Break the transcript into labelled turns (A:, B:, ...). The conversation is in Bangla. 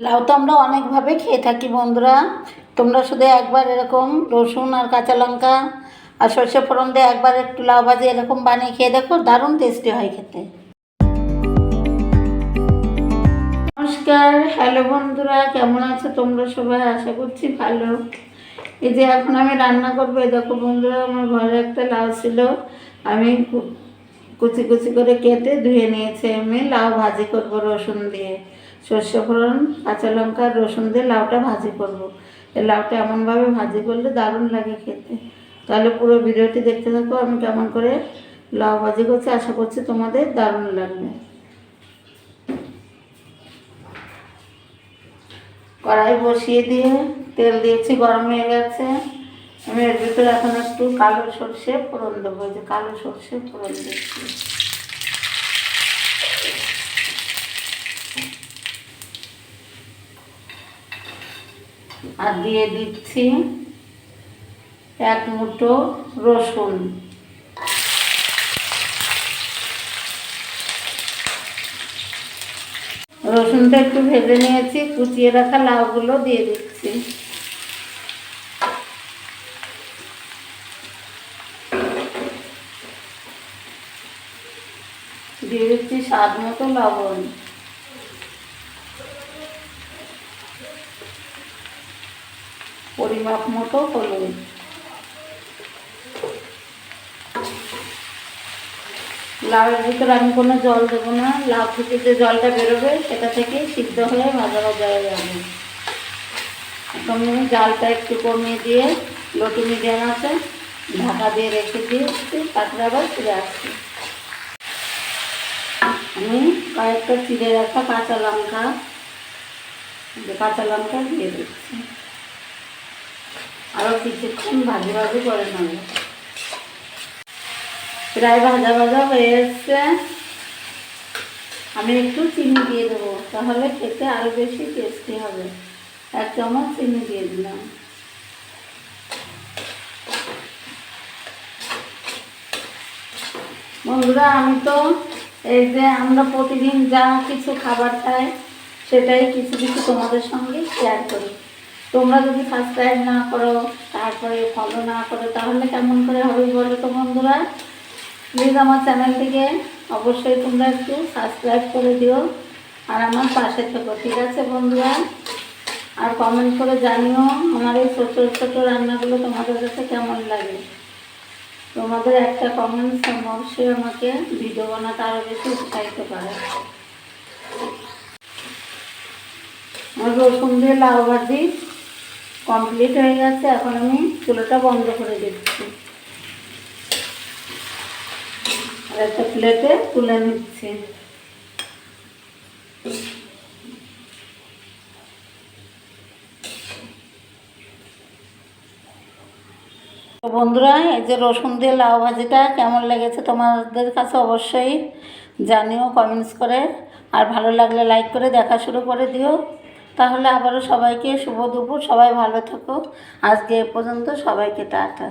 A: লাউ তো আমরা অনেকভাবে খেয়ে থাকি বন্ধুরা। তোমরা শুধু একবার এরকম রসুন আর কাঁচা লঙ্কা আর সর্ষে ফোড়ন দিয়ে একবার একটু লাউ ভাজি এরকম বানিয়ে খেয়ে দেখো, দারুণ টেস্টি হয় খেতে। নমস্কার, হ্যালো বন্ধুরা, কেমন আছো তোমরা সবাই? আশা করছি ভালো। এই যে এখন আমি রান্না করব দেখো বন্ধুরা, আমার ঘরে একটা লাউ ছিল। আমি কুচি কুচি করে কেটে ধুয়ে নিয়েছি। আমি লাউ ভাজি করব রসুন দিয়ে। সর্ষে ফোড়ন, কাঁচা লঙ্কা, রসুন দিয়ে লাউটা ভাজি করব। এই লাউটা এমনভাবে ভাজি করলে দারুণ লাগে খেতে। তাহলে পুরো ভিডিওটি দেখতে থাকো, আমি কেমন করে লাউ ভাজি করছি, আশা করছি তোমাদের দারুণ লাগবে। কড়াই বসিয়ে দিয়ে তেল দিয়েছি, গরম হয়ে গেছে। আমি এর ভিতরে এখন একটু কালো সর্ষে ফোড়ন দেবো যে কালো সর্ষে ফোড়ন দিচ্ছি। আর দিয়ে দিচ্ছি এক মুঠো রসুন। রসুনটা একটু ভেজে নিয়েছি, কুচিয়ে রাখা লাউগুলো দিয়ে দিচ্ছি। দিয়ে দিচ্ছি স্বাদ মতো লবণ। পরিমাপ মতো হলুদ লাউয়ের ভিতরে আমি কোনো জল দেবো না। লাউ থেকে যে জলটা বেরোবে, সেটা থেকে সিদ্ধ হয়ে ভাজা ভাজা হয়ে যাবে। এখন জালটা একটু কমিয়ে দিয়ে, লটু মিডিয়াম আছে, ঢাকা দিয়ে রেখে দিয়েছি তারপরে আবার ফিরে আসছি। আমি কয়েকটা চিড়ে রাখা কাঁচা লঙ্কা কাঁচা লঙ্কা দিয়ে দিচ্ছি। আরও কিছুক্ষণ ভাজি ভাজি করে নেব। প্রায় ভাজা ভাজা হয়ে এসছে। আমি একটু চিনি দিয়ে দেবো, তাহলে খেতে আরও বেশি টেস্টি হবে। এক চামচ চিনি দিয়ে দিলাম। বন্ধুরা, আমি তো এই যে আমরা প্রতিদিন যা কিছু খাবার খাই, সেটাই কিছু কিছু তোমাদের সঙ্গে শেয়ার করি। তোমরা যদি সাবস্ক্রাইব না করো, তারপরে ফলো না করো, তাহলে কেমন করে হবে বলো তো বন্ধুরা? প্লিজ আমার চ্যানেলটিকে অবশ্যই তোমরা একটু সাবস্ক্রাইব করে দিও। আর আমার পাশে থেকো, ঠিক আছে বন্ধুরা? আর কমেন্ট করে জানিও আমার এই ছোটো ছোটো রান্নাগুলো তোমাদের কাছে কেমন লাগে। তোমাদের একটা কমেন্টস অবশ্যই আমাকে ভিডিও বানাতে আরও বেশি উৎসাহিত করে। রসুন দিয়ে লাউ ভাজি। কমপ্লিট হয়ে গেছে, এখন আমি চুলোটা বন্ধ করে দিচ্ছি। আর একটা প্লেটে তুলে নিচ্ছি। বন্ধুরা, এই যে রসুন দিয়ে লাউ ভাজিটা কেমন লেগেছে তোমাদের কাছে অবশ্যই জানিও, কমেন্টস করে। আর ভালো লাগলে লাইক করে দেখা শুরু করে দিও। তাহলে আবারও সবাইকে শুভ দুপুর সবাই ভালো থাকো। আজকে এ পর্যন্ত সবাইকে টাটা।